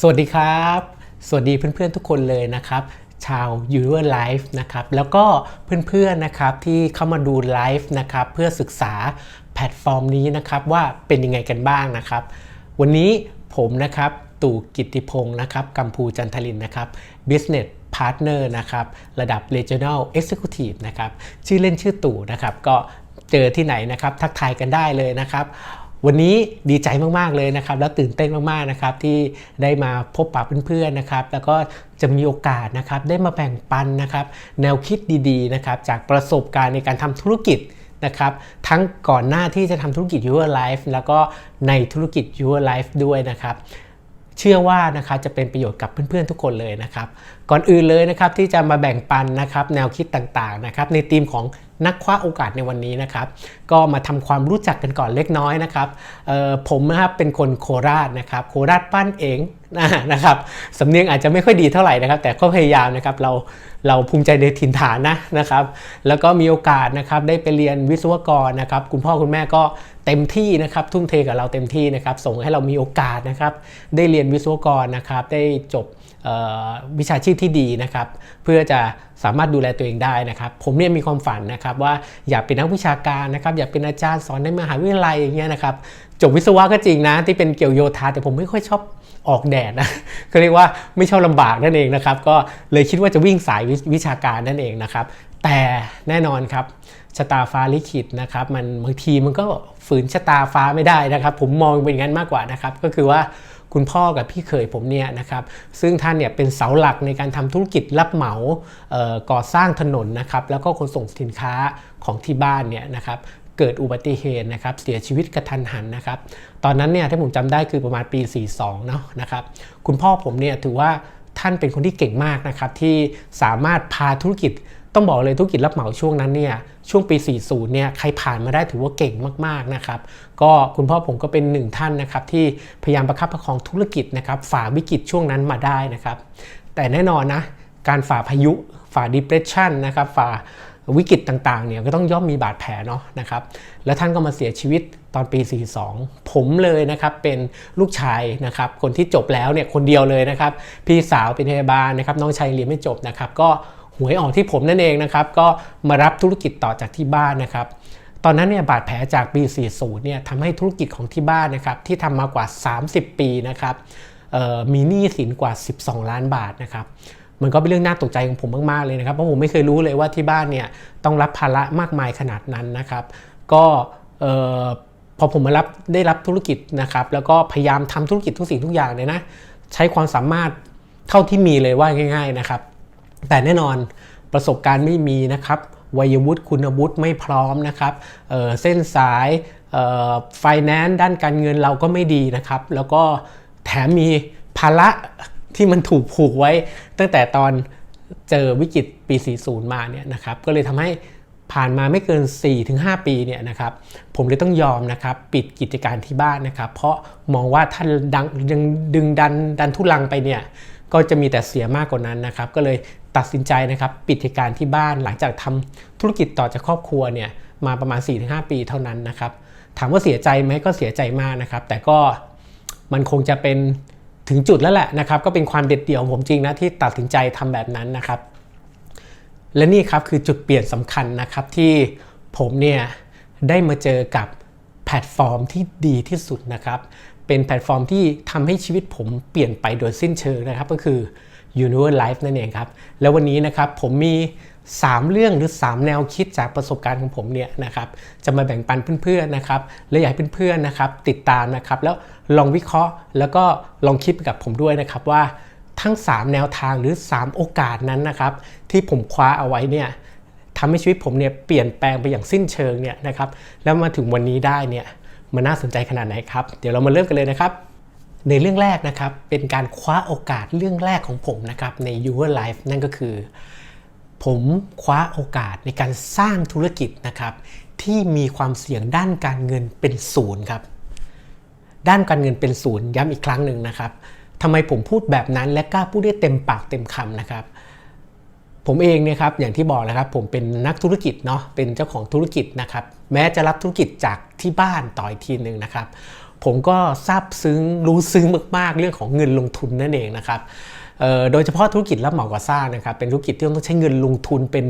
สวัสดีครับ สวัสดีเพื่อนๆทุกคนเลยนะครับ ชาว u r e Life นะครับ แล้วก็เพื่อนๆนะครับที่เข้ามาดูไลฟ์นะครับเพื่อศึกษาแพลตฟอร์มนี้นะครับว่าเป็นยังไงกันบ้างนะครับ วันนี้ผมนะครับตู่กิตติพงศ์นะครับกัมพูจันทลินนะครับ Business Partner นะครับระดับ Regional Executive นะครับชื่อเล่นชื่อตู่นะครับก็เจอที่ไหนนะครับทักทายกันได้เลยนะครับ วันนี้ดีใจมาก ๆ เลยนะครับ แล้วตื่นเต้นมาก ๆ นะครับ ที่ได้มาพบปะเพื่อน ๆ นะครับ แล้วก็จะมีโอกาสนะครับ ได้มาแบ่งปันนะครับ แนวคิดดีๆ นะครับ จากประสบการณ์ในการทำธุรกิจนะครับ ทั้งก่อนหน้าที่จะทำธุรกิจ Your Life แล้วก็ในธุรกิจ Your Life ด้วยนะครับเชื่อว่านะครับจะเป็นประโยชน์กับเพื่อนๆทุกคนเลยนะครับ ก่อนอื่นเลยนะครับที่จะมาแบ่งปันนะครับแนวคิดต่างๆนะครับในทีมของนักคว้าโอกาสในวันนี้นะครับ ก็มาทำความรู้จักกันก่อนเล็กน้อยนะครับผมนะครับเป็นคนโคราชนะครับ โคราชบ้านเองนะครับสำเนียงอาจจะไม่ค่อยดีเท่าไหร่นะครับ แต่ก็พยายามนะครับเราเราภูมิใจในถิ่นฐานนะนะครับ แล้วก็มีโอกาสนะครับได้ไปเรียนวิศวกรนะครับ คุณพ่อคุณแม่ก็เต็มที่นะครับทุ่มเทกับเราเต็มที่นะครับ ส่งให้เรามีโอกาสนะครับ ได้เรียนวิศวกรนะครับ ได้จบ วิชาชีพที่ดีนะครับ เพื่อจะสามารถดูแลตัวเองได้นะครับ ผมเนี่ยมีความฝันนะครับว่าอยากเป็นนักวิชาการนะครับ อยากเป็นอาจารย์สอนในมหาวิทยาลัยอย่างเงี้ยนะครับจบวิศวะก็จริงนะที่เป็นเกี่ยวโยธาแต่ผมไม่ค่อยชอบออกแดดนะเขาเรียกว่าไม่ชอบลำบากนั่นเองนะครับ ก็เลยคิดว่าจะวิ่งสายวิชาการนั่นเองนะครับแต่แน่นอนครับชะตาฟ้าลิขิตนะครับมันบางทีมันก็ฝืนชะตาฟ้าไม่ได้นะครับ ผมมองเป็นงั้นมากกว่านะครับ ก็คือว่า คุณพ่อกับพี่เขยผมเนี่ยนะครับซึ่งท่านเนี่ยเป็นเสาหลักในการทำธุรกิจรับเหมาเอ่อก่อสร้างถนนนะครับแล้วก็ขนส่งสินค้าของที่บ้านเนี่ยนะครับเกิดอุบัติเหตุนะครับเสียชีวิตกระทันหันนะครับตอนนั้นเนี่ยที่ผมจำได้คือประมาณปี 42 เนาะนะครับคุณพ่อผมเนี่ยถือว่าท่านเป็นคนที่เก่งมากนะครับที่สามารถพาธุรกิจ ต้องบอกเลยธุรกิจรับเหมาช่วงนั้นเนี่ยช่วงปี 40 เนี่ยใครผ่านมาได้ถือว่าเก่งมากๆนะครับก็คุณพ่อผมก็เป็นหนึ่งท่านนะครับที่พยายามประคับประคองธุรกิจนะครับฝ่าวิกฤตช่วงนั้นมาได้นะครับแต่แน่นอนนะการฝ่าพายุ ฝ่า depression นะครับฝ่าวิกฤตต่างๆเนี่ยก็ต้องย่อมมีบาดแผลเนาะนะครับแล้วท่านก็มาเสียชีวิตตอนปี 42 ผมเลยนะครับเป็นลูกชายนะครับคนที่จบแล้วเนี่ยคนเดียวเลยนะครับพี่สาวเป็นพยาบาลนะครับน้องชายเรียนไม่จบนะครับก็ หวยออกที่ผมนั่นเองนะครับก็มารับธุรกิจต่อจากที่บ้านนะครับตอนนั้นเนี่ยบาดแผลจากปี 40 เนี่ยทำให้ธุรกิจของที่บ้านนะครับที่ทำมากว่า 30 ปีนะครับมีหนี้สินกว่า 12 ล้านบาทนะครับมันก็เป็นเรื่องน่าตกใจของผมมากๆเลยนะครับเพราะผมไม่เคยรู้เลยว่าที่บ้านเนี่ยต้องรับภาระมากมายขนาดนั้นนะครับ ก็พอผมมารับได้รับธุรกิจนะครับแล้วก็พยายามทำธุรกิจทุกสิ่งทุกอย่างเลยนะใช้ความสามารถเท่าที่มีเลยว่าง่าย ๆนะครับ แต่แน่นอนประสบการณ์ไม่มีนะครับวัยวุฒิคุณวุฒิไม่พร้อมนะครับเเส้นสายไฟแนนซ์ด้านการเงินเราก็ไม่ดีนะครับ แล้วก็แถมมีภาระที่มันถูกผูกไว้ ตั้งแต่ตอนเจอวิกฤตปี 40 มาเนี่ยนะครับก็เลยทำให้ผ่านมาไม่เกิน 4-5 ปีเนี่ยนะครับผมเลยต้องยอมนะครับปิดกิจการที่บ้านนะครับ เพราะมองว่าท่านดังดึงดันดันทุลังไปเนี่ยก็จะมีแต่เสียมากกว่านั้นนะครับ ก็เลย ตัดสินใจนะครับปิดกิจการที่บ้านหลังจากทำธุรกิจต่อจากครอบครัวเนี่ยมาประมาณ 4-5 ปีเท่านั้นนะครับถามว่าเสียใจไหมก็เสียใจมากนะครับ แต่ก็มันคงจะเป็นถึงจุดแล้วแหละนะครับ ก็เป็นความเด็ดเดี่ยวของผมจริงนะที่ตัดสินใจทำแบบนั้นนะครับ และนี่ครับคือจุดเปลี่ยนสำคัญนะครับที่ผมเนี่ยได้มาเจอกับแพลตฟอร์มที่ดีที่สุดนะครับ เป็นแพลตฟอร์มที่ทำให้ชีวิตผมเปลี่ยนไปโดยสิ้นเชิงนะครับ ก็คือ Universe Life นั่นเองครับ แล้ววันนี้นะครับผมมี 3 เรื่องหรือ 3 แนวคิดจากประสบการณ์ของผมเนี่ยนะครับจะมาแบ่งปันเพื่อนๆนะครับและอยากให้เพื่อนๆนะครับติดตามนะครับแล้วลองวิเคราะห์แล้วก็ลองคิดไปกับผมด้วยนะครับว่าทั้ง 3 แนวทางหรือ 3 โอกาสนั้นนะครับที่ผมคว้าเอาไว้เนี่ยทำให้ชีวิตผมเนี่ยเปลี่ยนแปลงไปอย่างสิ้นเชิงเนี่ยนะครับแล้วมาถึงวันนี้ได้เนี่ยมันน่าสนใจขนาดไหนครับ เดี๋ยวเรามาเริ่มกันเลยนะครับ ในเรื่องแรกนะครับเป็นการคว้าโอกาสเรื่องแรกของผมนะครับใน Your Life นั่นก็คือ ผมคว้าโอกาสในการสร้างธุรกิจนะครับที่มีความเสี่ยงด้านการเงินเป็นศูนย์ครับด้านการเงินเป็นศูนย์ย้ำอีกครั้งหนึ่งนะครับทำไมผมพูดแบบนั้นและกล้าพูดได้เต็มปากเต็มคำนะครับ ผมเองเนี่ยครับอย่างที่บอกแล้วครับ ผมเป็นนักธุรกิจเนาะเป็นเจ้าของธุรกิจนะครับ แม้จะรับธุรกิจจากที่บ้านต่ออีกทีหนึ่งนะครับ ผมก็ซาบซึ้งรู้ซึ้งมากๆ เรื่องของเงินลงทุนนั่นเองนะครับโดยเฉพาะธุรกิจรับเหมาก่อสร้างนะครับเป็นธุรกิจที่ต้องใช้เงินลงทุนเป็น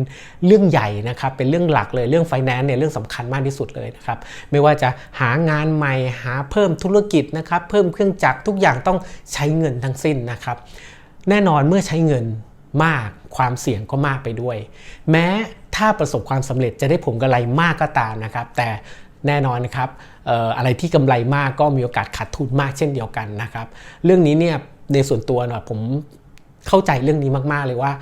เรื่องใหญ่นะครับเป็นเรื่องหลักเลยเรื่องไฟแนนซ์เนี่ยเรื่องสำคัญมากที่สุดเลยนะครับไม่ว่าจะหางานใหม่หาเพิ่มธุรกิจนะครับเพิ่มเครื่องจักรทุกอย่างต้องใช้เงินทั้งสิ้นนะครับแน่นอนเมื่อใช้เงินมากความเสี่ยงก็มากไปด้วย แม้ถ้าประสบความสำเร็จจะได้ผลกำไรมากก็ตามนะครับแต่แน่นอนนะครับ อะไรที่กำไรมากก็มีโอกาสขาดทุนมากเช่นเดียวกันนะครับเรื่องนี้เนี่ยในส่วนตัวเนาะผมเข้าใจเรื่องนี้มากๆเลยว่า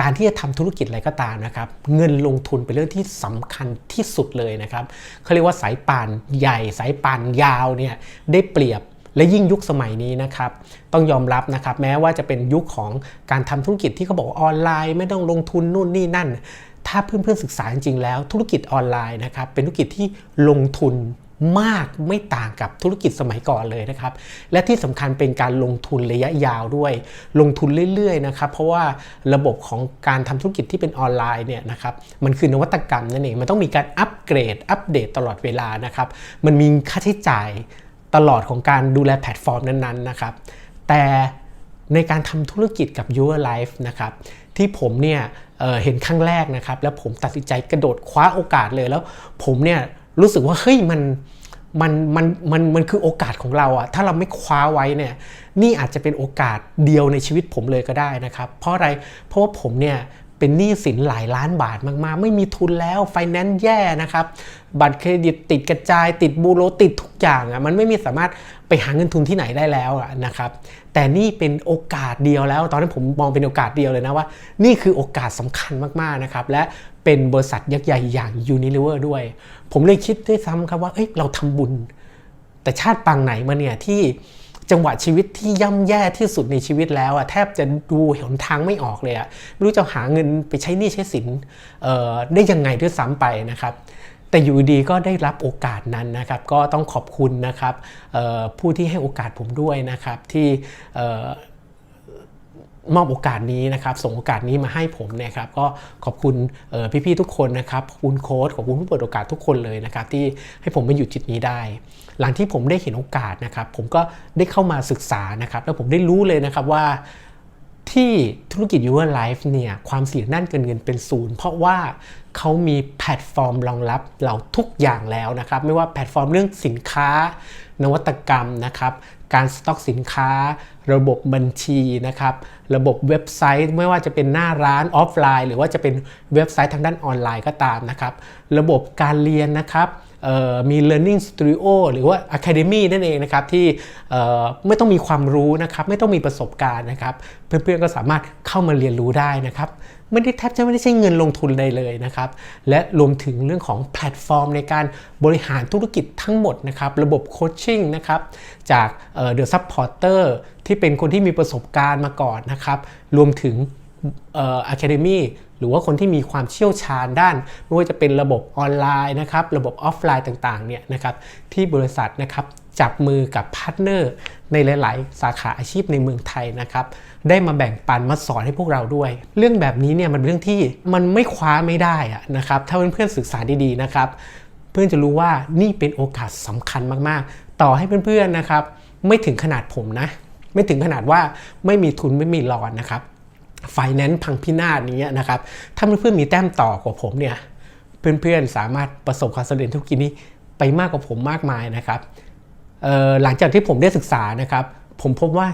การที่จะทำธุรกิจอะไรก็ตามนะครับ เงินลงทุนเป็นเรื่องที่สำคัญที่สุดเลยนะครับเขาเรียกว่าสายป่านใหญ่ สายป่านยาวเนี่ยได้เปรียบและยิ่งยุคสมัยนี้นะครับ ต้องยอมรับนะครับ แม้ว่าจะเป็นยุคของการทำธุรกิจที่เขาบอกว่าออนไลน์ ไม่ต้องลงทุนนู่นนี่นั่น ถ้าเพื่อนๆศึกษาจริงๆแล้ว ธุรกิจออนไลน์นะครับเป็นธุรกิจที่ลงทุน มากไม่ต่างกับธุรกิจสมัยก่อนเลยนะครับ และที่สำคัญเป็นการลงทุนระยะยาวด้วย ลงทุนเรื่อยๆนะครับเพราะว่าระบบของการทำธุรกิจที่เป็นออนไลน์เนี่ยนะครับมันคือนวัตกรรมนั่นเองมันต้องมีการอัปเกรด อัปเดตตลอดเวลานะครับ มันมีค่าใช้จ่ายตลอดของการดูแลแพลตฟอร์มนั้นๆนะครับ แต่ในการทำธุรกิจกับ Your Life นะครับที่ผมเนี่ยเเห็นครั้งแรกนะครับ แล้วผมตัดสินใจกระโดดคว้าโอกาสเลยแล้วผมเนี่ย รู้สึกว่าเฮ้ยมันมันมันมันมันคือโอกาสของเราอะถ้าเราไม่คว้าไว้เนี่ยนี่อาจจะเป็นโอกาสเดียวในชีวิตผมเลยก็ได้นะครับ เพราะอะไรเพราะว่าผมเนี่ย เป็นหนี้สินหลายล้านบาทมากๆ ไม่มีทุนแล้วไฟแนนซ์แย่นะครับ บัตรเครดิตติดกระจาย ติดบูโรติดทุกอย่างอะมันไม่มีสามารถไปหาเงินทุนที่ไหนได้แล้วอะนะครับแต่นี่เป็นโอกาสเดียวแล้ว ตอนนั้นผมมองเป็นโอกาสเดียวเลยนะว่า นี่คือโอกาสสำคัญมากๆนะครับและเป็นบริษัทยักษ์ใหญ่อย่าง Unilever ด้วย ผมเลยคิดด้วยซ้ำครับว่าเอ้ยเราทำบุญ แต่ชาติปางไหนมาเนี่ยที่ จังหวะชีวิตที่ย่ำแย่ที่สุดในชีวิตแล้วอะแทบจะดูเหนทางไม่ออกเลยอะไม่รู้จะหาเงินไปใช้หนี้ใช้สินได้ยังไงด้วยซ้ำไปนะครับแต่อยู่ดีก็ได้รับโอกาสนั้นนะครับ ก็ต้องขอบคุณนะครับผู้ที่ให้โอกาสผมด้วยนะครับที่ มอบโอกาสนี้นะครับส่งโอกาสนี้มาให้ผมเนะครับก็ขอบคุณออพี่ๆทุกคนนะครับขอบคุณโค้ชขอบคุณผู้เปิดโอกาสทุกคนเลยนะครับที่ให้ผมมาอยู่จุดนี้ได้ หลังที่ผมได้เห็นโอกาสนะครับ ผมก็ได้เข้ามาศึกษานะครับแล้วผมได้รู้เลยนะครับว่าที่ธุรกิจ Your Life เนี่ยความเสี่ยงด้านเการเงินเป็นศูนย์เพราะว่าเขามีแพลตฟอร์มรองรับเราทุกอย่างแล้วนะครับ ไม่ว่าแพลตฟอร์มเรื่องสินค้า นวัตกรรมนะครับ การสต็อกสินค้าระบบบัญชีนะครับ ระบบเว็บไซต์ไม่ว่าจะเป็นหน้าร้านออฟไลน์ หรือว่าจะเป็นเว็บไซต์ทางด้านออนไลน์ก็ตามนะครับ ระบบการเรียนนะครับมี learning studio หรือว่า academy นั่นเองนะครับ ที่ไม่ต้องมีความรู้นะครับ ไม่ต้องมีประสบการณ์นะครับ เพื่อนๆก็สามารถเข้ามาเรียนรู้ได้นะครับ ไม่ได้แทบจะไม่ได้ใช้เงินลงทุนใดเลยนะครับ และรวมถึงเรื่องของแพลตฟอร์มในการบริหารธุรกิจทั้งหมดนะครับ ระบบโคชชิ่งนะครับจากเดอ่อ The Supporter ที่เป็นคนที่มีประสบการณ์มาก่อนนะครับ รวมถึงเอ่อ Academy หรือว่าคนที่มีความเชี่ยวชาญด้าน ไม่ว่าจะเป็นระบบออนไลน์นะครับ ระบบออฟไลน์ต่างๆเนี่ยนะครับที่บริษัทนะครับจับมือกับพาร์ทเนอร์ในหลาย ๆ สาขาอาชีพในเมืองไทยนะครับ ได้มาแบ่งปันมาสอนให้พวกเราด้วย เรื่องแบบนี้เนี่ยมันเป็นเรื่องที่มันไม่คว้าไม่ได้อะนะครับถ้าเพื่อนๆศึกษาดีๆนะครับ เพื่อนจะรู้ว่านี่เป็นโอกาสสำคัญมากๆ ต่อให้เพื่อนๆนะครับ ไม่ถึงขนาดผมนะ ไม่ถึงขนาดว่าไม่มีทุนไม่มีรอนนะครับไฟแนนซ์พังพินาศนี้นะครับถ้าเพื่อนๆมีแต้มต่อกว่าผมเนี่ยเพื่อนๆสามารถประสบความสำเร็จธุรกิจนี้ไปมากกว่าผมมากมายนะครับหลังจากที่ผมได้ศึกษานะครับ ผมพบว่า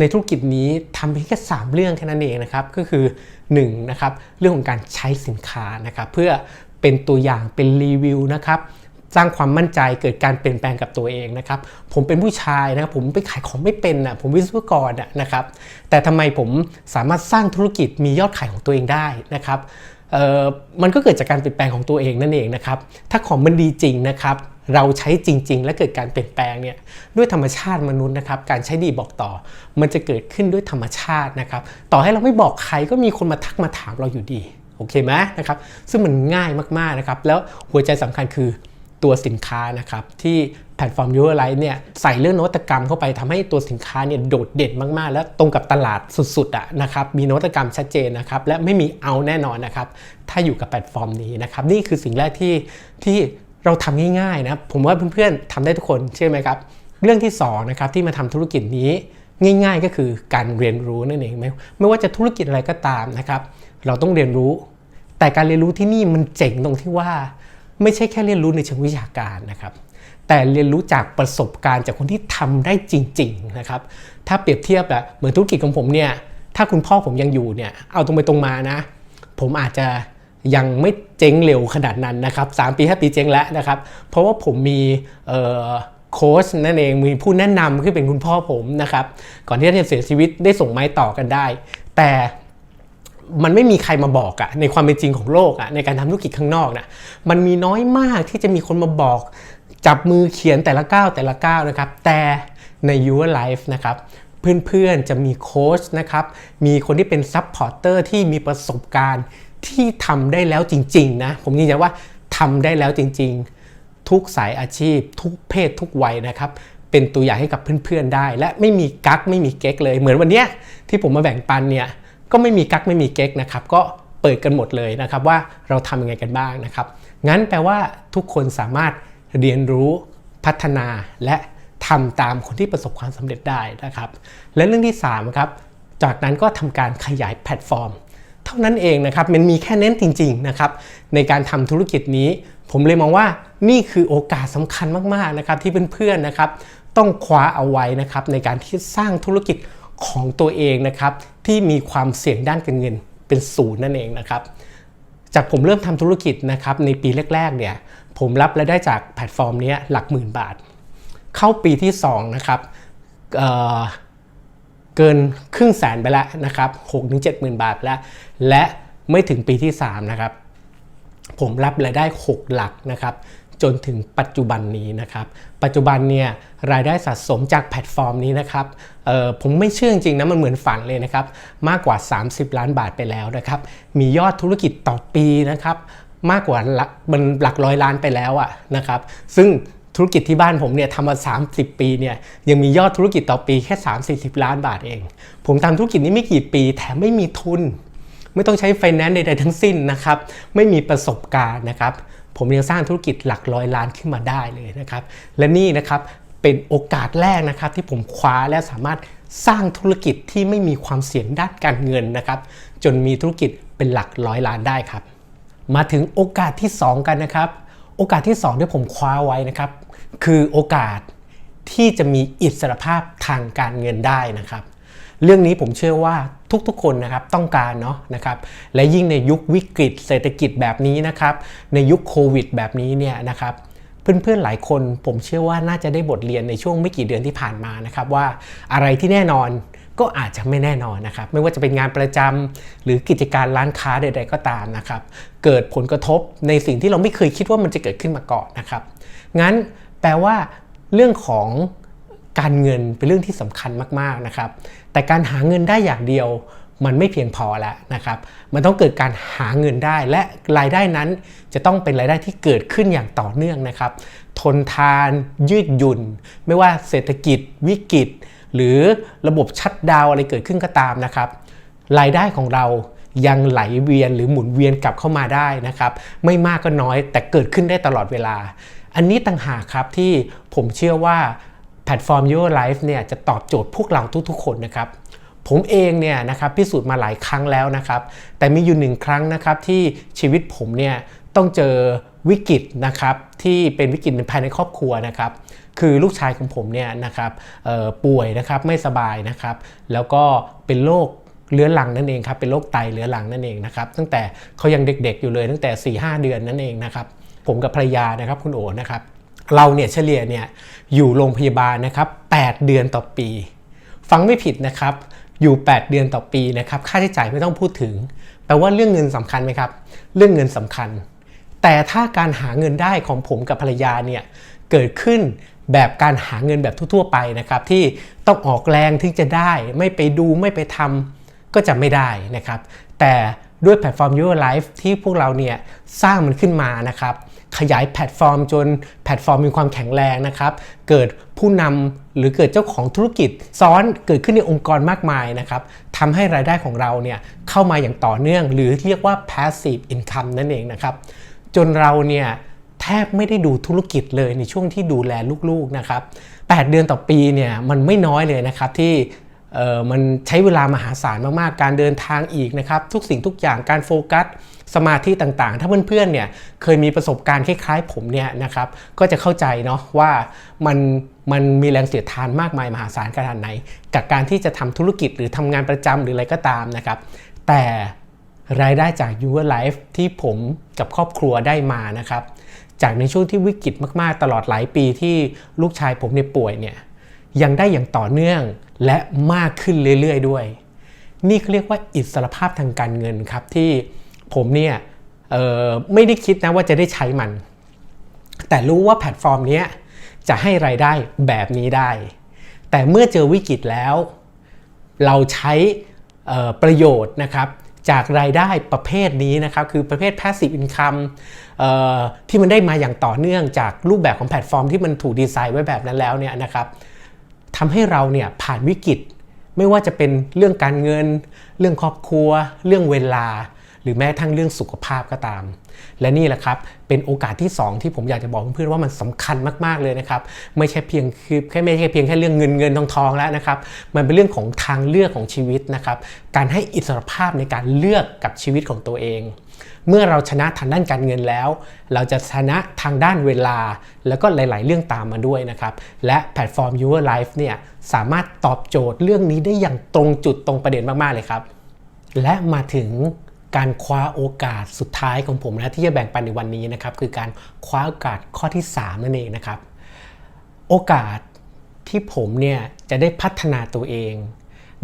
ในธุรกิจนี้ทำเพียงแค่ 3 เรื่องแค่นั้นเองนะครับ ก็คือ1นะครับเรื่องของการใช้สินค้านะครับเพื่อเป็นตัวอย่างเป็นรีวิวนะครับสร้างความมั่นใจเกิดการเปลี่ยนแปลงกับตัวเองนะครับ ผมเป็นผู้ชายนะครับผมไปขายของไม่เป็นอะผมวิศวกรอะนะครับ แต่ทำไมผมสามารถสร้างธุรกิจมียอดขายของตัวเองได้นะครับเออมันก็เกิดจากการเปลี่ยนแปลงของตัวเองนั่นเองนะครับ ถ้าของมันดีจริงนะครับ เราใช้จริง ๆ และเกิดการเปลี่ยนแปลงเนี่ยด้วยธรรมชาติมนุษย์นะครับการใช้ดีบอกต่อ มันจะเกิดขึ้นด้วยธรรมชาตินะครับต่อให้เราไม่บอกใครก็มีคนมาทักมาถามเราอยู่ดีโอเคไหมนะครับซึ่งมันง่ายมากๆนะครับแล้วหัวใจสำคัญคือตัวสินค้านะครับที่แพลตฟอร์ม u r l i เนี่ยใส่เรื่องนวัตกรรมเข้าไปทำให้ตัวสินค้าเนี่ยโดดเด่นมากๆ และตรงกับตลาดสุดๆอะนะครับมีนวัตกรรมชัดเจนนะครับและไม่มีเอาแน่นอนนะครับถ้าอยู่กับแพลตฟอร์มนี้นะครับนี่คือสิ่งแรกที่ที่ เราทำง่ายๆนะผมว่าเพื่อนๆทำได้ทุกคนใช่ไหมครับ เรื่องที่สองนะครับที่มาทำธุรกิจนี้ง่าย ๆ ก็คือการเรียนรู้นั่นเองไม่ไม่ว่าจะธุรกิจอะไรก็ตามนะครับ เราต้องเรียนรู้ แต่การเรียนรู้ที่นี่มันเจ๋งตรงที่ว่า ไม่ใช่แค่เรียนรู้ในเชิงวิชาการนะครับ แต่เรียนรู้จากประสบการณ์จากคนที่ทำได้จริง ๆนะครับ ถ้าเปรียบเทียบแบบเหมือนธุรกิจของผมเนี่ยถ้าคุณพ่อผมยังอยู่เนี่ยเอาตรงไปตรงมานะ ผมอาจจะ ยังไม่เจ๊งเร็วขนาดนั้นนะครับสามปีห้าปีเจ๊งแล้วนะครับ เพราะว่าผมมีโค้ชนั่นเองมีผู้แนะนำคือเป็นคุณพ่อผมนะครับ ก่อนที่จะเสียชีวิตได้ส่งไม้ต่อกันได้ แต่มันไม่มีใครมาบอกอะในความเป็นจริงของโลกอะในการทำธุรกิจข้างนอกนะมันมีน้อยมากที่จะมีคนมาบอก จับมือเขียนแต่ละก้าวแต่ละก้าวนะครับ แต่ใน Your Life นะครับเพื่อนๆจะมีโค้ชนะครับ มีคนที่เป็นซัพพอร์เตอร์ที่มีประสบการณ์ ที่ทำได้แล้วจริง ๆ นะ ผมยืนยันว่าทำได้แล้วจริง ๆ ทุกสายอาชีพ ทุกเพศทุกวัยนะครับ เป็นตัวอย่างให้กับเพื่อนๆได้ และไม่มีกักไม่มีเก๊กเลย เหมือนวันเนี้ยที่ผมมาแบ่งปันเนี่ยก็ไม่มีกักไม่มีเก๊กนะครับ ก็เปิดกันหมดเลยนะครับว่าเราทำยังไงกันบ้างนะครับ งั้นแปลว่าทุกคนสามารถเรียนรู้พัฒนาและทำตามคนที่ประสบความสำเร็จได้นะครับ และเรื่องที่3ครับจากนั้นก็ทำการขยายแพลตฟอร์ม เท่านั้นเองนะครับมันมีแค่เน้นจริงๆนะครับในการทำธุรกิจนี้ ผมเลยมองว่านี่คือโอกาสสำคัญมากๆนะครับที่เพื่อนๆนะครับต้องคว้าเอาไว้นะครับในการที่สร้างธุรกิจของตัวเองนะครับที่มีความเสี่ยงด้านการเงินเป็นศูนย์นั่นเองนะครับจากผมเริ่มทำธุรกิจนะครับในปีแรกๆเนี่ยผมรับรายได้จากแพลตฟอร์มนี้หลักหมื่นบาท เข้าปีที่2นะครับ เกินครึ่งแสนไปแล้วนะครับ6ถึง7 0,000บาทแล้ว และไม่ถึงปีที่ 3 นะครับ ผมรับรายได้ 6 หลักนะครับ จนถึงปัจจุบันนี้นะครับ ปัจจุบันเนี่ยรายได้สะสมจากแพลตฟอร์มนี้นะครับผมไม่เชื่อจริงนะมันเหมือนฝันเลยนะครับ มากกว่า 30 ล้านบาทไปแล้วนะครับ มียอดธุรกิจต่อปีนะครับ มากกว่าหลักมันหลักร้อยล้านไปแล้วอะนะครับ ซึ่ง ธุรกิจที่บ้านผมเนี่ยทำมา 30 ปีเนี่ยยังมียอดธุรกิจต่อปีแค่ 3-40 ล้านบาทเอง ผมทำธุรกิจนี้ไม่กี่ปีแถมไม่มีทุน ไม่ต้องใช้ไฟแนนซ์ใดๆทั้งสิ้นนะครับ ไม่มีประสบการณ์นะครับ ผมยังสร้างธุรกิจหลักร้อยล้านขึ้นมาได้เลยนะครับ และนี่นะครับเป็นโอกาสแรกนะครับที่ผมคว้าและสามารถสร้างธุรกิจที่ไม่มีความเสี่ยงด้านการเงินนะครับ จนมีธุรกิจเป็นหลักร้อยล้านได้ครับ มาถึงโอกาสที่ 2 กันนะครับ โอกาสที่ 2 ที่ผมคว้าไว้นะครับ คือโอกาสที่จะมีอิสรภาพทางการเงินได้นะครับ เรื่องนี้ผมเชื่อว่าทุกๆคนนะครับต้องการเนาะนะครับ และยิ่งในยุควิกฤตเศรษฐกิจแบบนี้นะครับ ในยุคโควิดแบบนี้เนี่ยนะครับเพื่อนๆหลายคนผมเชื่อว่าน่าจะได้บทเรียนในช่วงไม่กี่เดือนที่ผ่านมานะครับว่าอะไรที่แน่นอนก็อาจจะไม่แน่นอนนะครับ ไม่ว่าจะเป็นงานประจำหรือกิจการร้านค้าใด ๆ ก็ตามนะครับ เกิดผลกระทบในสิ่งที่เราไม่เคยคิดว่ามันจะเกิดขึ้นมาก่อนนะครับ งั้น แปลว่าเรื่องของการเงินเป็นเรื่องที่สำคัญมากๆนะครับ แต่การหาเงินได้อย่างเดียวมันไม่เพียงพอแล้วนะครับ มันต้องเกิดการหาเงินได้ และรายได้นั้นจะต้องเป็นรายได้ที่เกิดขึ้นอย่างต่อเนื่องนะครับ ทนทานยืดหยุ่น ไม่ว่าเศรษฐกิจ วิกฤต หรือระบบชัดดาวอะไรเกิดขึ้นก็ตามนะครับ รายได้ของเรายังไหลเวียนหรือหมุนเวียนกลับเข้ามาได้นะครับ ไม่มากก็น้อยแต่เกิดขึ้นได้ตลอดเวลา อันนี้ต่างหากครับที่ผมเชื่อว่าแพลตฟอร์ม Your Life เนี่ยจะตอบโจทย์พวกเราทุกๆ คนนะครับผมเองเนี่ยนะครับพิสูจน์มาหลายครั้งแล้วนะครับ แต่มีอยู่หนึ่งครั้งนะครับที่ชีวิตผมเนี่ยต้องเจอวิกฤตนะครับที่เป็นวิกฤตภายในครอบครัวนะครับคือลูกชายของผมเนี่ยนะครับป่วยนะครับไม่สบายนะครับ แล้วก็เป็นโรคเรื้อรังนั่นเองครับเป็นโรคไตเรื้อรังนั่นเองนะครับตั้งแต่เขายังเด็กๆอยู่เลยตั้งแต่4-5เดือนนั่นเองนะครับ ผมกับภรรยานะครับคุณโอนะครับเราเนี่ยเฉลี่ยเนี่ยอยู่โรงพยาบาลนะครับ 8 เดือนต่อปี ฟังไม่ผิดนะครับ อยู่ 8 เดือนต่อปีนะครับ ค่าใช้จ่ายไม่ต้องพูดถึง แปลว่าเรื่องเงินสำคัญไหมครับ เรื่องเงินสำคัญ แต่ถ้าการหาเงินได้ของผมกับภรรยาเนี่ยเกิดขึ้นแบบการหาเงินแบบทั่วๆไปนะครับ ที่ต้องออกแรงถึงจะได้ ไม่ไปดูไม่ไปทำก็จะไม่ได้นะครับ แต่ด้วยแพลตฟอร์ม Your Life ที่พวกเราเนี่ยสร้างมันขึ้นมานะครับ ขยายแพลตฟอร์ม จนแพลตฟอร์มมีความแข็งแรงนะครับ เกิดผู้นำหรือเกิดเจ้าของธุรกิจซ้อนเกิดขึ้นในองค์กรมากมายนะครับทำให้รายได้ของเราเนี่ยเข้ามาอย่างต่อเนื่อง หรือเรียกว่า passive income นั่นเองนะครับ จนเราเนี่ยแทบไม่ได้ดูธุรกิจเลยในช่วงที่ดูแลลูกๆนะครับ 8 เดือนต่อปีเนี่ยมันไม่น้อยเลยนะครับที่เออมันใช้เวลามหาศาลมากๆ การเดินทางอีกนะครับ ทุกสิ่งทุกอย่างการโฟกัส สมาธิต่างๆ ถ้าเพื่อนๆเนี่ยเคยมีประสบการณ์คล้ายๆผมเนี่ยนะครับก็จะเข้าใจเนาะว่ามันมันมีแรงเสียดทานมากมายมหาศาลขนาดไหน กับการที่จะทำธุรกิจหรือทำงานประจำหรืออะไรก็ตามนะครับ แต่รายได้จาก Your Life ที่ผมกับครอบครัวได้มานะครับ จากในช่วงที่วิกฤตมากๆ ตลอดหลายปีที่ลูกชายผมเนี่ยป่วยเนี่ยยังได้อย่างต่อเนื่องและมากขึ้นเรื่อยๆด้วย นี่เขาเรียกว่าอิสรภาพทางการเงินครับที่ ผมเนี่ยไม่ได้คิดนะว่าจะได้ใช้มัน แต่รู้ว่าแพลตฟอร์มเนี้ยจะให้รายได้แบบนี้ได้ แต่เมื่อเจอวิกฤตแล้ว เราใช้ประโยชน์นะครับจากรายได้ประเภทนี้นะครับ คือประเภท passive income ที่มันได้มาอย่างต่อเนื่องจากรูปแบบของแพลตฟอร์มที่มันถูกดีไซน์ไว้แบบนั้นแล้วเนี่ยนะครับทำให้เราเนี่ยผ่านวิกฤต ไม่ว่าจะเป็นเรื่องการเงิน เรื่องครอบครัว เรื่องเวลา หรือแม้กระทั่งเรื่องสุขภาพก็ตาม และนี่แหละครับเป็นโอกาสที่ 2 ที่ผมอยากจะบอกเพื่อนๆว่ามันสำคัญมากๆเลยนะครับไม่ใช่เพียงคือแค่ไม่ใช่เพียงแค่เรื่องเงินเงินทองทองแล้วนะครับมันเป็นเรื่องของทางเลือกของชีวิตนะครับการให้อิสรภาพในการเลือกกับชีวิตของตัวเอง เมื่อเราชนะทางด้านการเงินแล้ว เราจะชนะทางด้านเวลา แล้วก็หลาย ๆ เรื่องตามมาด้วยนะครับและแพลตฟอร์ม Your Life เนี่ยสามารถตอบโจทย์เรื่องนี้ได้อย่างตรงจุดตรงประเด็นมากๆเลยครับและมาถึง การคว้าโอกาสสุดท้ายของผมนะที่จะแบ่งปันในวันนี้นะครับคือการคว้าโอกาสข้อที่ 3 นั่นเองนะครับ โอกาสที่ผมเนี่ยจะได้พัฒนาตัวเอง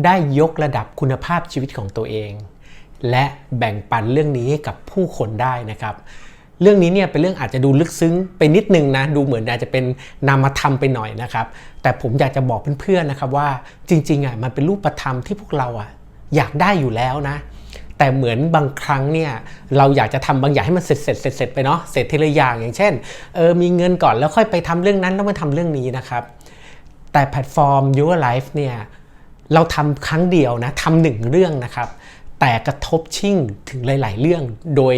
ได้ยกระดับคุณภาพชีวิตของตัวเอง และแบ่งปันเรื่องนี้ให้กับผู้คนได้นะครับเรื่องนี้เนี่ยเป็นเรื่องอาจจะดูลึกซึ้งไปนิดนึงนะดูเหมือนอาจจะเป็นนามธรรมไปหน่อยนะครับ แต่ผมอยากจะบอกเพื่อนๆนะครับว่าจริงๆอะมันเป็นรูปธรรมที่พวกเราอะอยากได้อยู่แล้วนะ แต่เหมือนบางครั้งเนี่ยเราอยากจะทำบางอย่างให้มันเสร็จเสร็จเสร็จเสร็จไปเนาะเสร็จทีละอย่างอย่างเช่นเออมีเงินก่อนแล้วค่อยไปทำเรื่องนั้นแล้วมาทำเรื่องนี้นะครับ แต่แพลตฟอร์ม Your Life เนี่ยเราทำครั้งเดียวนะทำหนึ่งเรื่องนะครับ แต่กระทบชิ่งถึงหลาย ๆ เรื่องโดย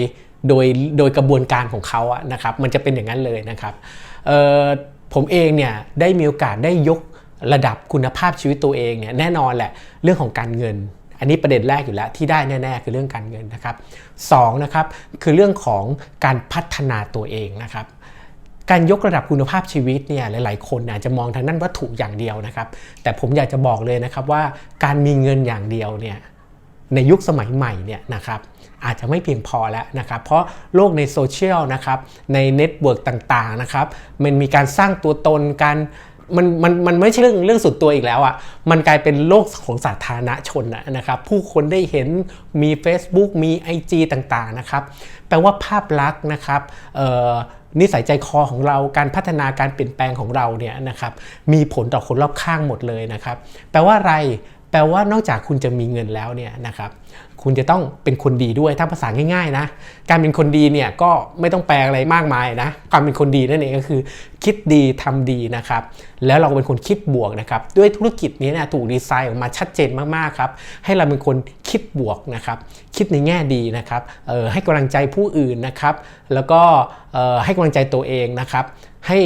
โดยโดยกระบวนการของเขาอะนะครับ มันจะเป็นอย่างนั้นเลยนะครับผมเองเนี่ยได้มีโอกาสได้ยกระดับคุณภาพชีวิตตัวเองเนี่ยแน่นอนแหละเรื่องของการเงิน อันนี้ประเด็นแรกอยู่แล้วที่ได้แน่ ๆ คือเรื่องการเงินนะครับสองนะครับคือเรื่องของการพัฒนาตัวเองนะครับการยกระดับคุณภาพชีวิตเนี่ยหลาย ๆ คนอาจจะมองทางด้านวัตถุอย่างเดียวนะครับ แต่ผมอยากจะบอกเลยนะครับว่าการมีเงินอย่างเดียวเนี่ยในยุคสมัยใหม่เนี่ยนะครับอาจจะไม่เพียงพอแล้วนะครับเพราะโลกในโซเชียลนะครับในเน็ตเวิร์กต่าง ๆ นะครับมันมีการสร้างตัวตนการ มันมันมันไม่ใช่เรื่องเรื่องสุดตัวอีกแล้วอะ่ะ มันกลายเป็นโลกของสาธารณชนนะนะครับ ผู้คนได้เห็นมี Facebook มี IG ต่างๆนะครับ แปลว่าภาพลักษณ์นะครับนิสัยใจคอของเราการพัฒนาการเปลี่ยนแปลงของเราเนี่ยนะครับ มีผลต่อคนรอบข้างหมดเลยนะครับ แปลว่าอะไร แปลว่านอกจากคุณจะมีเงินแล้วเนี่ยนะครับ คุณจะต้องเป็นคนดีด้วยถ้าภาษาง่ายๆนะ การเป็นคนดีเนี่ยก็ไม่ต้องแปลอะไรมากมายนะการเป็นคนดีนั่นเองก็คือ คิดดีทำดีนะครับ แล้วเราเป็นคนคิดบวกนะครับ ด้วยธุรกิจนี้นะถูกดีไซน์ออกมาชัดเจนมากๆครับ ให้เราเป็นคนคิดบวกนะครับ คิดในแง่ดีนะครับให้กำลังใจผู้อื่นนะครับ แล้วก็ให้กำลังใจตัวเองนะครับ ให้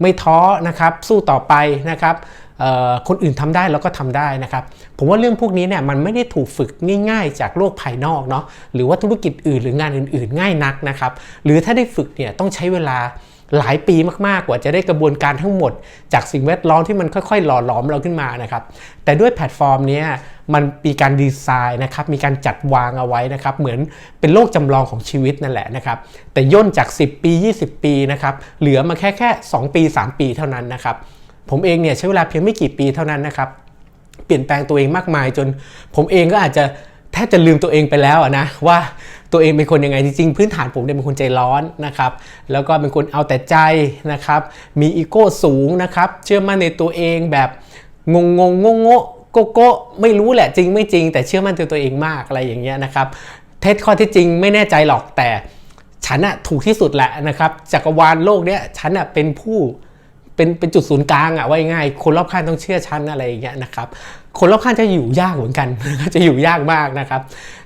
ไม่ท้อนะครับ สู้ต่อไปนะครับ คนอื่นทำได้เราก็ทำได้นะครับ ผมว่าเรื่องพวกนี้เนี่ยมันไม่ได้ถูกฝึกง่าย ๆ จากโลกภายนอกเนาะหรือว่าธุรกิจอื่นหรืองานอื่น ๆ ง่ายนักนะครับ หรือถ้าได้ฝึกเนี่ยต้องใช้เวลาหลายปีมากๆ กว่าจะได้กระบวนการทั้งหมด จากสิ่งแวดล้อมที่มันค่อยๆ หล่อหลอมเราขึ้นมานะครับ แต่ด้วยแพลตฟอร์มนี้มันมีการดีไซน์นะครับ มีการจัดวางเอาไว้นะครับ เหมือนเป็นโลกจำลองของชีวิตนั่นแหละนะครับ แต่ย่นจาก 10 ปี 20 ปีนะครับ เหลือมาแค่แค่ 2 ปี 3 ปีเท่านั้นนะครับ ผมเองเนี่ยใช้เวลาเพียงไม่กี่ปีเท่านั้นนะครับ เปลี่ยนแปลงตัวเองมากมายจน ผมเองก็อาจจะแทบจะลืมตัวเองไปแล้วนะว่าตัวเองเป็นคนยังไงจริงๆพื้นฐานผมเนี่ยเป็นคนใจร้อนนะครับ แล้วก็เป็นคนเอาแต่ใจนะครับ มีอีโก้สูงนะครับเชื่อมั่นในตัวเองแบบงงงงงงโกโก้ไม่รู้แหละจริงไม่จริง แต่เชื่อมั่นในตัวเองมากอะไรอย่างเงี้ยนะครับเท็จข้อที่จริงไม่แน่ใจหรอกแต่ฉันอะถูกที่สุดแหละนะครับจักรวาลโลกเนี้ยฉันอะเป็นผู้ เป็นเป็นจุดศูนย์กลางอะว่าง่ายคนรอบข้างต้องเชื่อชั้นอะไรอย่างเงี้ยนะครับคนรอบข้างจะอยู่ยากเหมือนกัน จะอยู่ยากมากนะครับ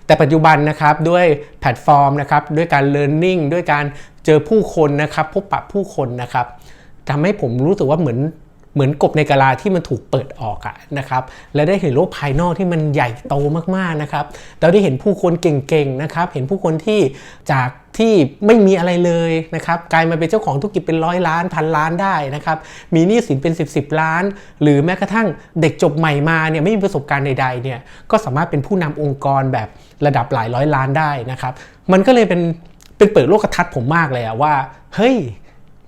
แต่ปัจจุบันนะครับด้วยแพลตฟอร์มนะครับด้วยการเรียนรู้ด้วยการเจอผู้คนนะครับ พบปะผู้คนนะครับทำให้ผมรู้สึกว่าเหมือน เหมือนกบในกะลาที่มันถูกเปิดออกอะนะครับและได้เห็นโลกภายนอกที่มันใหญ่โตมากๆนะครับเราได้เห็นผู้คนเก่งๆนะครับเห็นผู้คนที่จากที่ไม่มีอะไรเลยนะครับกลายมาเป็นเจ้าของธุรกิจเป็นร้อยล้านพันล้านได้นะครับมีหนี้สินเป็น 10บสล้าน หรือแม้กระทั่งเด็กจบใหม่มาเนี่ยไม่มีประสบการณ์ใดๆเนี่ยก็สามารถเป็นผู้นำองค์กรแบบระดับหลายร้อยล้านได้นะครับมันก็เลยเป็นเป็นเปิดโลกทัศน์ผมมากเลยอะว่า เฮ้ย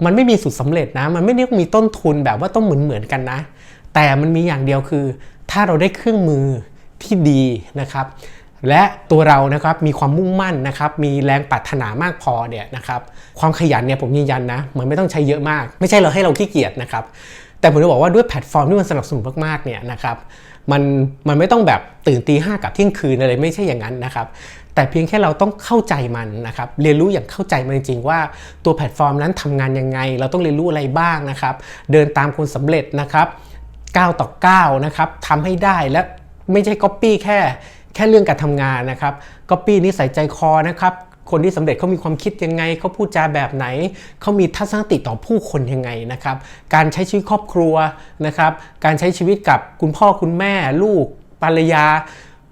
มันไม่มีสูตรสำเร็จนะ มันไม่ได้มีต้นทุนแบบว่าต้องเหมือนเหมือนกันนะ แต่มันมีอย่างเดียวคือ ถ้าเราได้เครื่องมือที่ดีนะครับ และตัวเรานะครับมีความมุ่งมั่นนะครับ มีแรงปรารถนามากพอเนี่ยนะครับ ความขยันเนี่ยผมยืนยันนะมันไม่ต้องใช้เยอะมาก ไม่ใช่เราให้เราขี้เกียจนะครับ แต่ผมจะบอกว่าด้วยแพลตฟอร์มที่มันสนับสนุนมากๆเนี่ยนะครับมันมันไม่ต้องแบบตื่นตีห้ากับเที่ยงคืนอะไรไม่ใช่อย่างนั้นนะครับ แต่เพียงแค่เราต้องเข้าใจมันนะครับเรียนรู้อย่างเข้าใจมันจริงๆว่าตัวแพลตฟอร์มนั้นทำงานยังไง เราต้องเรียนรู้อะไรบ้างนะครับเดินตามคนสำเร็จนะครับ9ต่อ9นะครับทำให้ได้และไม่ใช่ก๊อปปี้แค่แค่เรื่องการทำงานนะครับก๊อปปี้นิสัยใจคอนะครับคนที่สำเร็จเขามีความคิดยังไง เขาพูดจาแบบไหน เขามีทัศนคติต่อผู้คนยังไงนะครับ การใช้ชีวิตครอบครัวนะครับ การใช้ชีวิตกับคุณพ่อคุณแม่ลูกภรรยา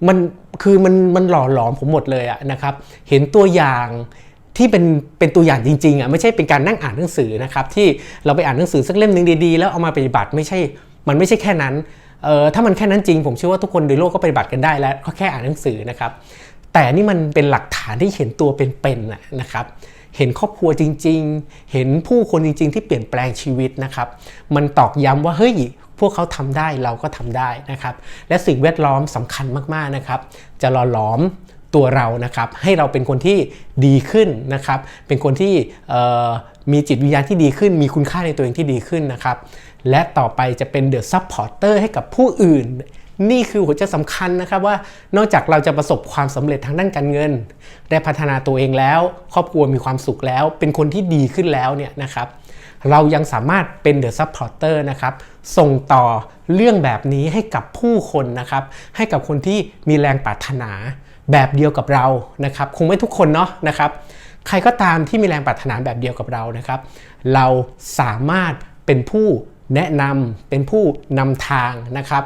มัน คือมันมันหล่อหลอมผมหมดเลยอะนะครับ เห็นตัวอย่างที่เป็นเป็นตัวอย่างจริงๆอะไม่ใช่เป็นการนั่งอ่านหนังสือนะครับที่เราไปอ่านหนังสือสักเล่มหนึ่งดีๆ แล้วเอามาปฏิบัติไม่ใช่มันไม่ใช่แค่นั้นเออถ้ามันแค่นั้นจริง ผมเชื่อว่าทุกคนในโลกก็ปฏิบัติกันได้แล้วก็แค่อ่านหนังสือนะครับ แต่นี่มันเป็นหลักฐานที่เห็นตัวเป็นๆนะครับเห็นครอบครัวจริง ๆ เห็นผู้คนจริง ๆ ที่เปลี่ยนแปลงชีวิตนะครับ มันตอกย้ำว่าเฮ้ย พวกเขาทำได้เราก็ทำได้นะครับ และสิ่งแวดล้อมสำคัญมากๆนะครับ จะหล่อหลอมตัวเรานะครับ ให้เราเป็นคนที่ดีขึ้นนะครับ เป็นคนที่มีจิตวิญญาณที่ดีขึ้น มีคุณค่าในตัวเองที่ดีขึ้นนะครับ และต่อไปจะเป็นเดอะซัพพอร์เตอร์ให้กับผู้อื่นนี่คือหัวใจสำคัญนะครับว่านอกจากเราจะประสบความสำเร็จทางด้านการเงิน ได้พัฒนาตัวเองแล้ว ครอบครัวมีความสุขแล้ว เป็นคนที่ดีขึ้นแล้วเนี่ยนะครับ เรายังสามารถเป็นเดอะซัพพอร์เตอร์นะครับ ส่งต่อเรื่องแบบนี้ให้กับผู้คนนะครับ ให้กับคนที่มีแรงปรารถนาแบบเดียวกับเรานะครับ คงไม่ทุกคนเนาะนะครับ ใครก็ตามที่มีแรงปรารถนาแบบเดียวกับเรานะครับ เราสามารถเป็นผู้แนะนำเป็นผู้นำทางนะครับ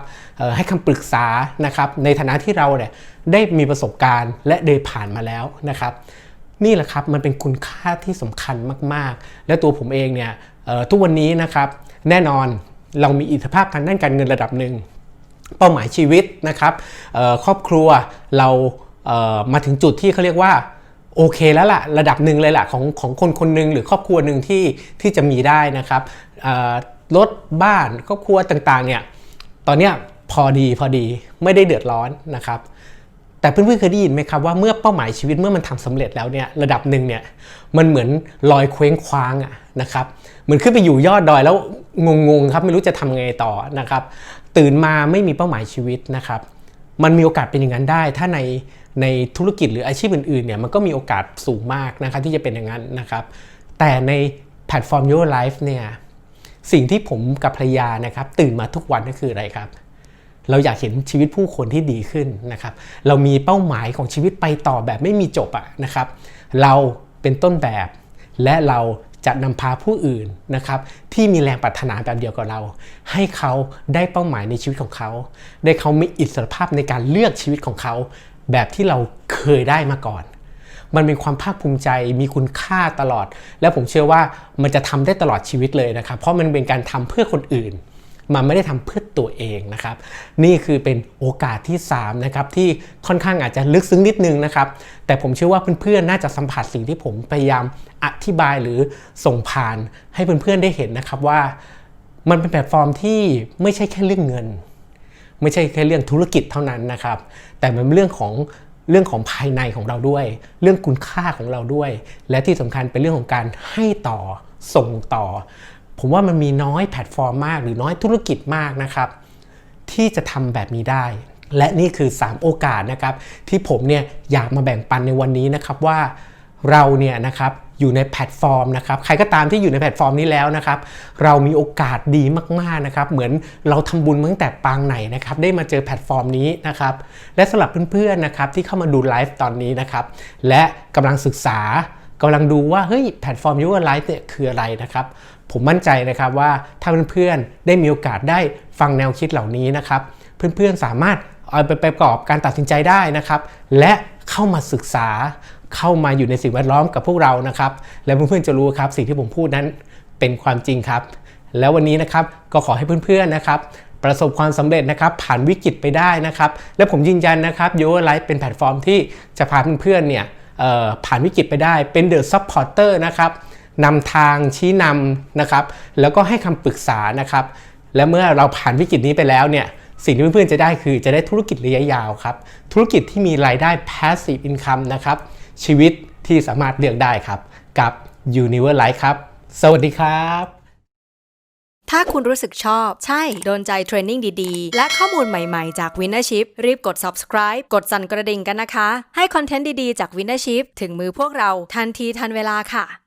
ให้คำปรึกษานะครับ ในฐานะที่เราเนี่ยได้มีประสบการณ์และได้ผ่านมาแล้วนะครับ นี่แหละครับมันเป็นคุณค่าที่สำคัญมากๆ และตัวผมเองเนี่ยทุกวันนี้นะครับแน่นอนเรามีอิทธิภาพทางด้านการเงินระดับหนึ่งเป้าหมายชีวิตนะครับครอบครัวเรามาถึงจุดที่เขาเรียกว่าโอเคแล้วล่ะระดับหนึ่งเลยล่ะของของคนคนหนึ่งหรือครอบครัวหนึ่งที่ที่จะมีได้นะครับรถบ้านครอบครัวต่างๆเนี่ยตอนเนี้ยพอดีพอดีไม่ได้เดือดร้อนนะครับ แต่เพื่อนๆเคยได้ยินไหมครับว่าเมื่อเป้าหมายชีวิตเมื่อมันทำสำเร็จแล้วเนี่ยระดับหนึ่งเนี่ยมันเหมือนลอยเคว้งคว้างอะนะครับเหมือนขึ้นไปอยู่ยอดดอยแล้วงงๆครับไม่รู้จะทำไงต่อนะครับตื่นมาไม่มีเป้าหมายชีวิตนะครับมันมีโอกาสเป็นอย่างนั้นได้ ถ้าในในธุรกิจหรืออาชีพอื่นๆเนี่ยมันก็มีโอกาสสูงมากนะครับที่จะเป็นอย่างนั้นนะครับแต่ในแพลตฟอร์ม Your Life เนี่ยสิ่งที่ผมกับภรรยานะครับตื่นมาทุกวันก็คืออะไรครับ เราอยากเห็นชีวิตผู้คนที่ดีขึ้นนะครับ เรามีเป้าหมายของชีวิตไปต่อแบบไม่มีจบอะนะครับ เราเป็นต้นแบบ และเราจะนำพาผู้อื่นนะครับ ที่มีแรงปรารถนาแบบเดียวกับเรา ให้เขาได้เป้าหมายในชีวิตของเขา ได้เขามีอิสรภาพในการเลือกชีวิตของเขา แบบที่เราเคยได้มาก่อน มันเป็นความภาคภูมิใจมีคุณค่าตลอด และผมเชื่อว่ามันจะทำได้ตลอดชีวิตเลยนะครับ เพราะมันเป็นการทำเพื่อคนอื่น มันไม่ได้ทำเพื่อตัวเองนะครับ นี่คือเป็นโอกาสที่3นะครับที่ค่อนข้างอาจจะลึกซึ้งนิดนึงนะครับ แต่ผมเชื่อว่าเพื่อนๆน่าจะสัมผัสสิ่งที่ผมพยายามอธิบายหรือส่งผ่านให้เพื่อนๆได้เห็นนะครับว่า มันเป็นแพลตฟอร์มที่ไม่ใช่แค่เรื่องเงิน ไม่ใช่แค่เรื่องธุรกิจเท่านั้นนะครับ แต่มันเป็นเรื่องของเรื่องของภายในของเราด้วย เรื่องคุณค่าของเราด้วย และที่สำคัญเป็นเรื่องของการให้ต่อส่งต่อ ผมว่ามันมีน้อยแพลตฟอร์มมาก หรือน้อยธุรกิจมากนะครับ ที่จะทำแบบนี้ได้ และนี่คือ 3 โอกาสนะครับ ที่ผมเนี่ยอยากมาแบ่งปันในวันนี้นะครับว่าเราเนี่ยนะครับอยู่ในแพลตฟอร์มนะครับใครก็ตามที่อยู่ในแพลตฟอร์มนี้แล้วนะครับ เรามีโอกาสดีมากๆนะครับเหมือนเราทำบุญมาตั้งแต่ปางไหนนะครับได้มาเจอแพลตฟอร์มนี้นะครับและสำหรับเพื่อนๆนะครับที่เข้ามาดูไลฟ์ตอนนี้นะครับและกำลังศึกษากำลังดูว่าเฮ้ยแพลตฟอร์ม Your Life เนี่ยคืออะไรนะครับ ผมมั่นใจนะครับว่าถ้าเพื่อนๆได้มีโอกาสได้ฟังแนวคิดเหล่านี้นะครับ เพื่อนๆสามารถเอาไปประกอบการตัดสินใจได้นะครับ และเข้ามาศึกษาเข้ามาอยู่ในสิ่งแวดล้อมกับพวกเรานะครับ และเพื่อนๆจะรู้ครับสิ่งที่ผมพูดนั้นเป็นความจริงครับ แล้ววันนี้นะครับก็ขอให้เพื่อนๆนะครับประสบความสำเร็จนะครับผ่านวิกฤตไปได้นะครับ และผมยืนยันนะครับ y o u r Life เป็นแพลตฟอร์มที่จะพาเพื่อนๆเนี่ยผ่านวิกฤตไปได้เป็นเดอะซัพพอร์เตอร์นะครับ นำทางชี้นำนะครับ แล้วก็ให้คำปรึกษานะครับ และเมื่อเราผ่านวิกฤตนี้ไปแล้วเนี่ยสิ่งที่เพื่อนๆจะได้คือจะได้ธุรกิจระยะยาวครับ ธุรกิจที่มีรายได้ passive income นะครับ ชีวิตที่สามารถเลือกได้ครับ กับ Universe Life ครับ สวัสดีครับ ถ้าคุณรู้สึกชอบ ใช่ โดนใจเทรนนิ่งดีๆ และข้อมูลใหม่ๆ จาก Winnership รีบกด subscribe กดสั่นกระดิ่งกันนะคะ ให้คอนเทนต์ดีๆ จาก Winnership ถึงมือพวกเราทันทีทันเวลาค่ะ